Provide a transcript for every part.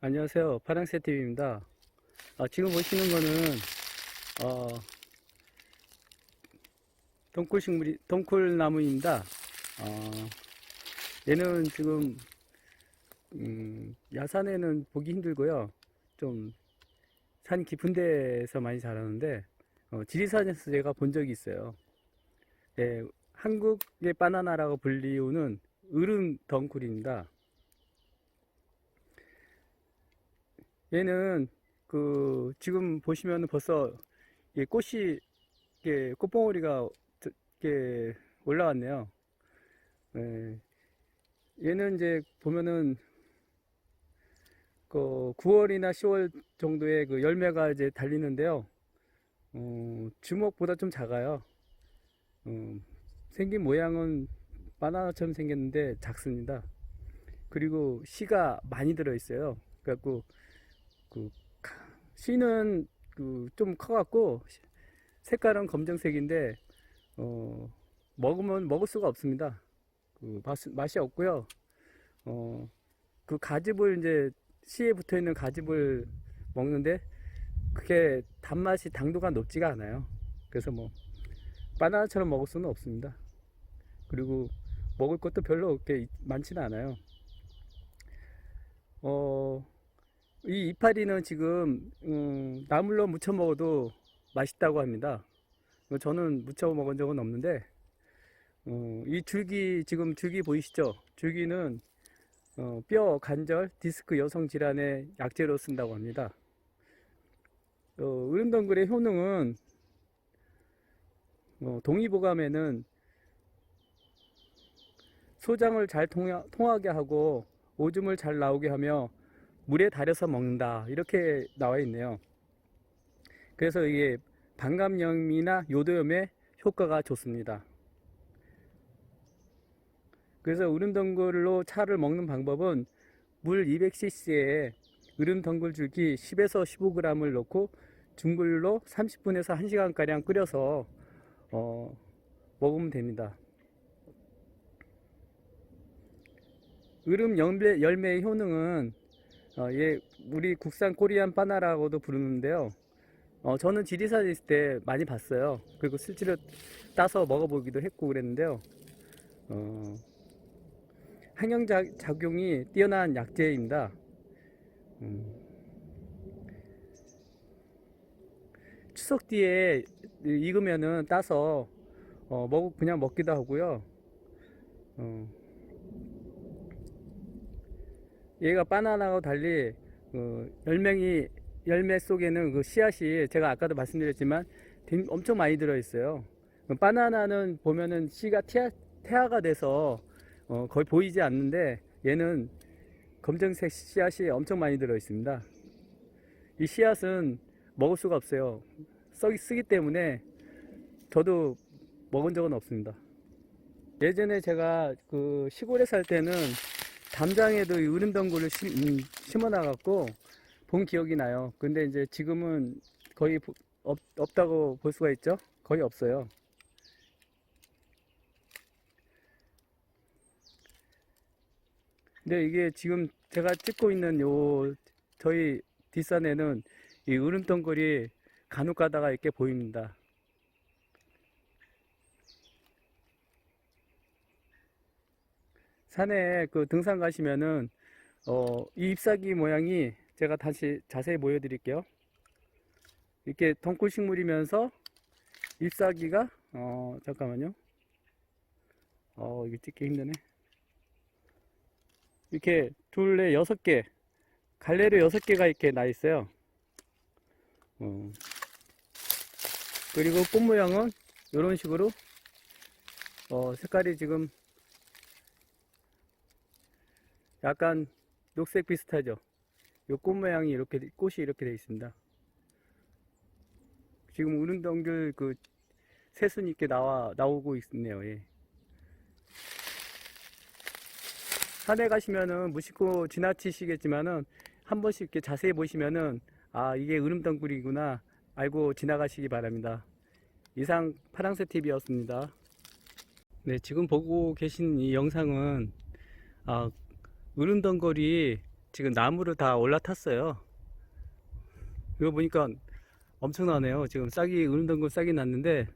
안녕하세요. 파랑새 TV입니다. 아, 지금 보시는 거는 어, 동굴 식물이 동굴 나무입니다. 어, 얘는 지금 음, 야산에는 보기 힘들고요. 좀 산 깊은 데서 많이 자라는데 어, 지리산에서 제가 본 적이 있어요. 예, 한국의 바나나라고 불리우는 으름 덩굴입니다. 얘는 그 지금 보시면 벌써 이 꽃이 이게 꽃봉오리가 저- 이렇게 올라왔네요. 예. 얘는 이제 보면은 그 9월이나 10월 정도에 그 열매가 이제 달리는데요. 어, 주먹보다 좀 작아요. 어, 생긴 모양은 바나나처럼 생겼는데 작습니다. 그리고 씨가 많이 들어 있어요. 그래갖고 그 카- 씨는 그 좀 커갖고 시- 색깔은 검정색인데 어 먹으면 먹을 수가 없습니다. 그 맛, 맛이 없고요. 어 그 가집을 이제 씨에 붙어 있는 가집을 먹는데 그게 단맛이 당도가 높지가 않아요. 그래서 뭐 바나나처럼 먹을 수는 없습니다. 그리고 먹을 것도 별로 그렇게 많지는 않아요. 어, 이 이파리는 지금 음, 나물로 무쳐 먹어도 맛있다고 합니다. 어, 저는 무쳐 먹은 적은 없는데 어, 이 줄기 지금 줄기 보이시죠? 줄기는 어, 뼈 관절 디스크 여성 질환의 약재로 쓴다고 합니다. 어, 으름덩굴의 효능은 어, 동의보감에는 소장을 잘 통하, 통하게 하고 오줌을 잘 나오게 하며 물에 달여서 먹는다 이렇게 나와 있네요. 그래서 이게 방감염이나 요도염에 효과가 좋습니다. 그래서 으름덩굴로 차를 먹는 방법은 물 200cc에 으름덩굴 줄기 10에서 15g을 넣고 중불로 30분에서 1시간가량 끓여서 어, 먹으면 됩니다. 으름 열매, 열매의 효능은 어, 얘 우리 국산 코리안 바나라고도 부르는데요. 어, 저는 지리산에 있을 때 많이 봤어요. 그리고 실제로 따서 먹어보기도 했고 그랬는데요. 어, 항영 자- 작용이 뛰어난 약재입니다. 음. 추석 뒤에 익으면은 따서 어, 먹 그냥 먹기도 하고요. 어, 얘가 바나나와 달리 어, 열매이 열매 속에는 그 씨앗이 제가 아까도 말씀드렸지만 된- 엄청 많이 들어 있어요. 바나나는 보면은 씨가 태아, 태아가 돼서 어, 거의 보이지 않는데 얘는 검정색 씨앗이 엄청 많이 들어 있습니다. 이 씨앗은 먹을 수가 없어요. 썩이 쓰기 때문에 저도 먹은 적은 없습니다. 예전에 제가 그 시골에 살 때는 담장에도 이 으름덩굴을 심, 음, 심어놔갖고 본 기억이 나요. 근데 이제 지금은 거의 보- 없, 없다고 볼 수가 있죠? 거의 없어요. 근데 이게 지금 제가 찍고 있는 요 저희 뒷산에는 이 으름덩굴이 간혹 가다가 이렇게 보입니다. 산에 그 등산 가시면은 어, 이 잎사귀 모양이 제가 다시 자세히 보여드릴게요. 이렇게 덩굴 식물이면서 잎사귀가 어 잠깐만요. 어 이게 찍기 힘드네. 이렇게 둘레 여섯 개 갈래로 여섯 개가 이렇게 나 있어요. 어. 그리고 꽃 모양은 이런 식으로 어 색깔이 지금 약간 녹색 비슷하죠. 요꽃 모양이 이렇게 꽃이 이렇게 되어 있습니다. 지금 우릉덩글 그 새순이 이렇게 나와 나오고 있네요. 예. 산에 가시면은 무심코 지나치시겠지만은 한 번씩 이렇게 자세히 보시면은 아 이게 으름덩굴이구나 알고 지나가시기 바랍니다. 이상 파랑새 TV였습니다. 네 지금 보고 계신 이 영상은 아 으름덩굴이 지금 나무를 다 올라탔어요. 이거 보니까 엄청나네요. 지금 싹이 으름덩굴 싹이 났는데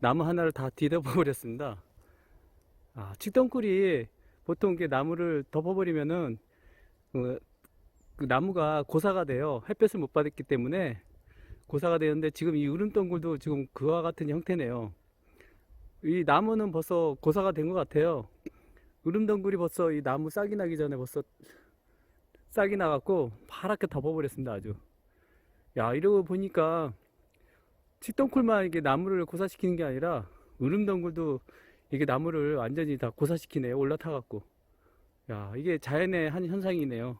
나무 하나를 다 뒤덮어 버렸습니다. 아, 칡덩굴이 보통 이렇게 나무를 덮어버리면은 그, 그 나무가 고사가 돼요. 햇볕을 못 받았기 때문에 고사가 되는데 지금 이 으름덩굴도 지금 그와 같은 형태네요. 이 나무는 벌써 고사가 된 것 같아요. 으름덩굴이 벌써 이 나무 싹이 나기 전에 벌써 싹이 나갖고 파랗게 덮어버렸습니다. 아주. 야, 이러고 보니까 칡덩굴만 이게 나무를 고사시키는 게 아니라 으름덩굴도 이게 나무를 완전히 다 고사시키네요. 올라타갖고. 야, 이게 자연의 한 현상이네요.